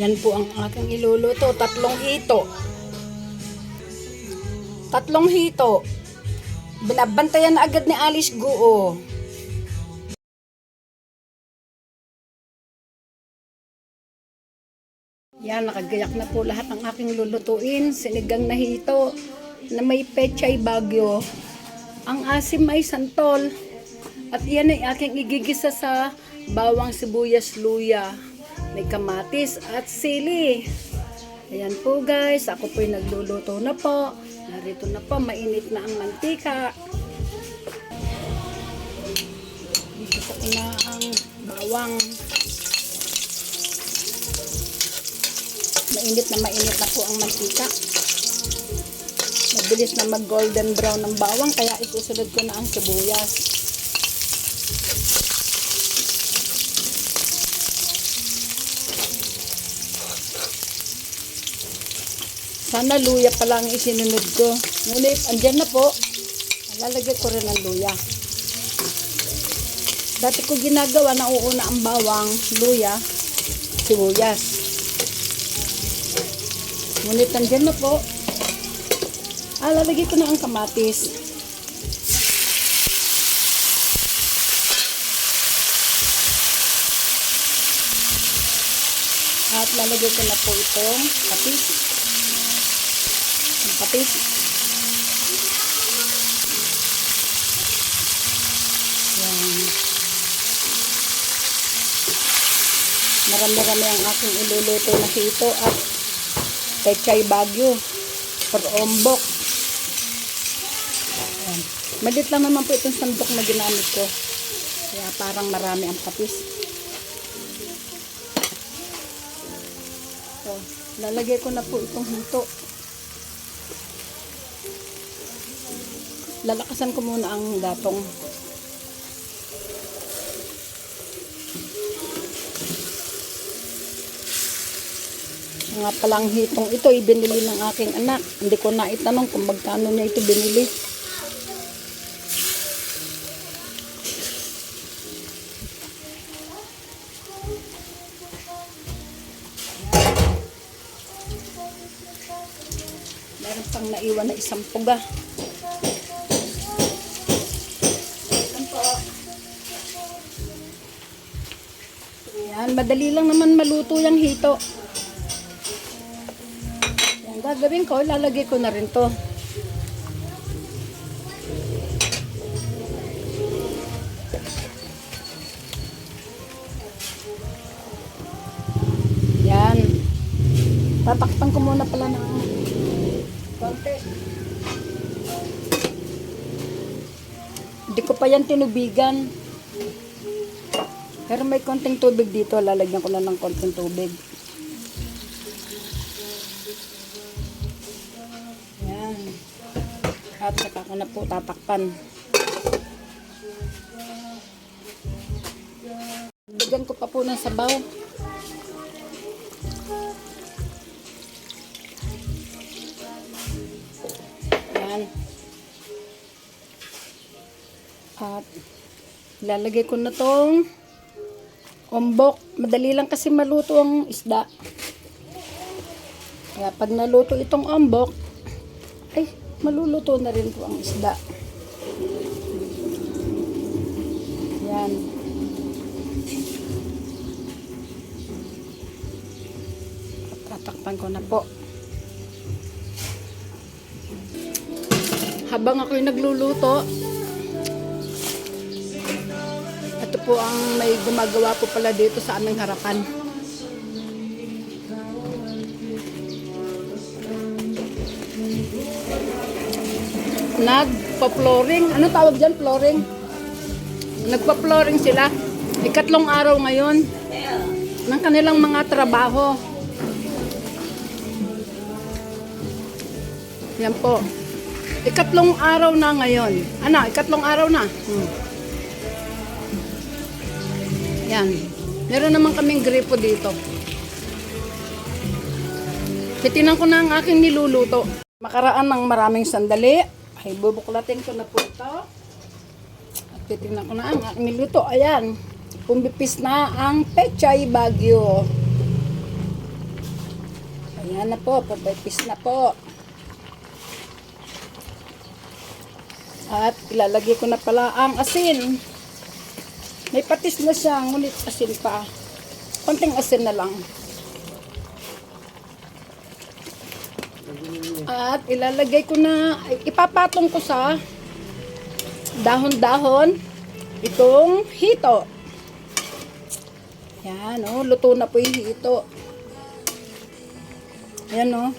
Yan po ang aking iluluto. Tatlong hito. Tatlong hito. Binabantayan na agad ni Alice Guo. Yan, nakagayak na po lahat ng aking lulutuin. Sinigang na hito na may pechay bagyo. Ang asim ay santol. At yan ay aking igigisa sa bawang sibuyas luya. May kamatis at sili. Ayan po guys, ako po'y nagluluto na po. Narito na po, mainit na ang mantika. Igisa ko na ang bawang. Mainit na mainit na po ang mantika. Mabilis na mag golden brown ng bawang kaya isusunod ko na ang sibuyas. Sana luya pa lang isinunod ko. Ngunit andyan na po. Lalagay ko rin ang luya. Dati ko ginagawa, nauuna ang bawang, luya, sibuyas. Ngunit andyan na po. Ah, lalagay ko na ang kamatis. At lalagay ko na po itong patis. Patis. Yan. Marami-rami ang aking iluluto na hito at pechay bagyo for ombok. Ayan. Malit lang naman po itong sandok na ginamit ko. Kaya parang marami ang. So, lalagay ko na po itong hito. Lalakasan ko muna ang gatong. Nga palang hitong ito, ibinili ng aking anak. Hindi ko na itanong kung magkano niya ito binili. Meron pang naiwan na isang puga. Yan, madali lang naman maluto yung hito. Yan, gagawin ko, lalagay ko na rin to. Yan. Tatakpan ko muna pala ng konti. Hindi ko pa yan tinubigan. Pero may konting tubig dito. Lalagyan ko na ng konting tubig. Yan. At saka ko na po tatakpan. Bigyan ko pa po ng sabaw. Yan. At lalagay ko na tong ombok. Madali lang kasi maluto ang isda. Kaya pag naluto itong ombok, ay, maluluto na rin po ang isda. Yan. At tatakpan ko na po. habang ako'y nagluluto, po ang may gumagawa po pala dito sa aming harapan. Nagpa-flooring. Ano tawag dyan? Flooring? Nagpa-flooring sila. Ikatlong araw ngayon ng kanilang mga trabaho. Yan po. Ikatlong araw na ngayon. Ano, ikatlong araw na. Hmm. Yan. Meron naman kaming gripo dito. Titinan ko na ang aking niluluto. Makaraan ng maraming sandali. Ay, bubuklatin ko na po ito. At titinan ko na ang aking niluto. Ayan. Pumbipis na ang pechay bagyo. Yan na po, pabipis na po. At ilalagay ko na pala ang asin. May patis na siya, ngunit asin pa. Konting asin na lang. At ilalagay ko na, ipapatong ko sa dahon-dahon itong hito. Yan, oh, luto na po yung hito. Ayan, oh.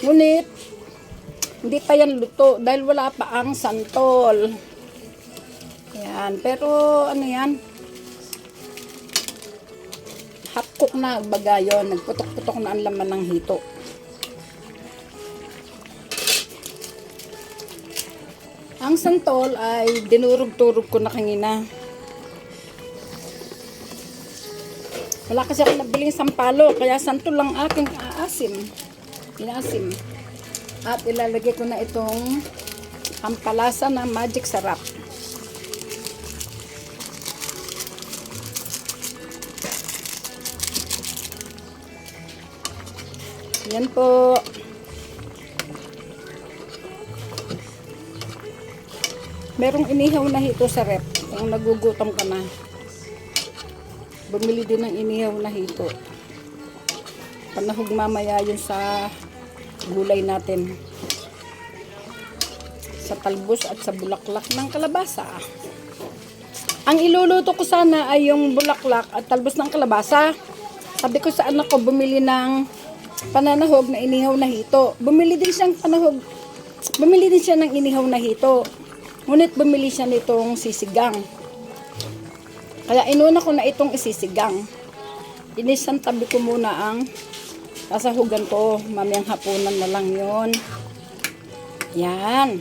Ngunit, hindi pa yan luto dahil wala pa ang santol. Yan, pero ano yan? Half cook na baga. Nagputok-putok na ang laman ng hito. Ang santol ay dinurog-turog ko na kanina. Wala kasi ako nabiling sampalo, kaya santol lang aking aasim. Inasim. At ilalagay ko na itong pampalasa na magic sarap. Yan po. Merong inihaw na hito sa rep. Kung nagugutom ka na. Bumili din ng inihaw na hito. Panahog mamaya yun sa gulay natin. Sa talbos at sa bulaklak ng kalabasa. Ang iluluto ko sana ay yung bulaklak at talbos ng kalabasa. Sabi ko sa anak ko bumili ng pananahog na inihaw na hito. Bumili din siyang panahog. Bumili din siya ng inihaw na hito. Ngunit bumili siya nitong sisigang. Kaya inuna ko na itong isisigang. Inisan tabi ko muna ang sasahugan ko. Mamayang hapunan na lang yon. Yan.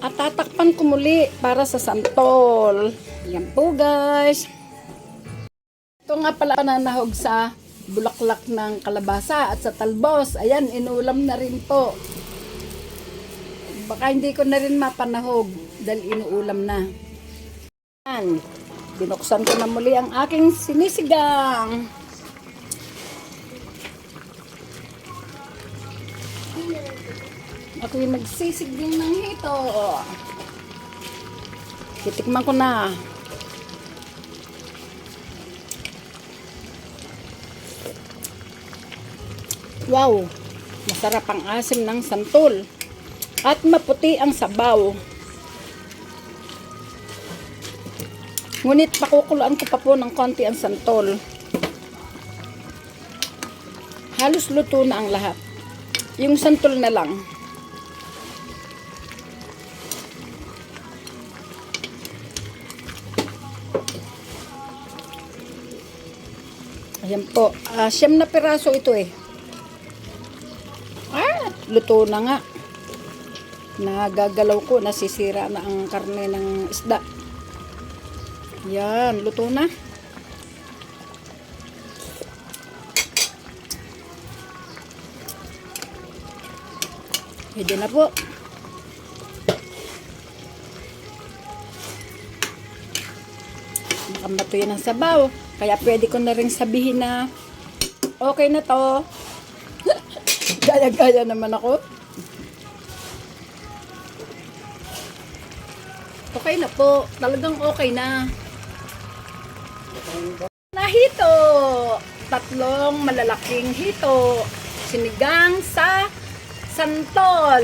At tatakpan ko muli para sa santol. Yan po guys. Ito nga pala pananahog sa bulaklak ng kalabasa at sa talbos. Ayan, inulam na rin po. Baka hindi ko na rin mapanahog dahil inuulam na. Yan. Binuksan ko na muli ang aking sinisigang. Ako yung nagsisiging ng hito. Titikman ko na. Wow! Masarap ang asim ng santol. At maputi ang sabaw. Ngunit pakukulaan ko pa po ng konti ang santol. Halos luto na ang lahat. Yung santol na lang. Ayan po. Ah, siyam na piraso ito eh. Luto na nga. Nagagalaw ko, nasisira na ang karne ng isda. Yan, luto na. Pwede na po. Nakamato yan ang sabaw. Kaya pwede ko na rin sabihin na okay na to. Gaya-gaya naman ako. Okay na po. Talagang okay na. Nahito! Tatlong malalaking hito. Sinigang sa santol.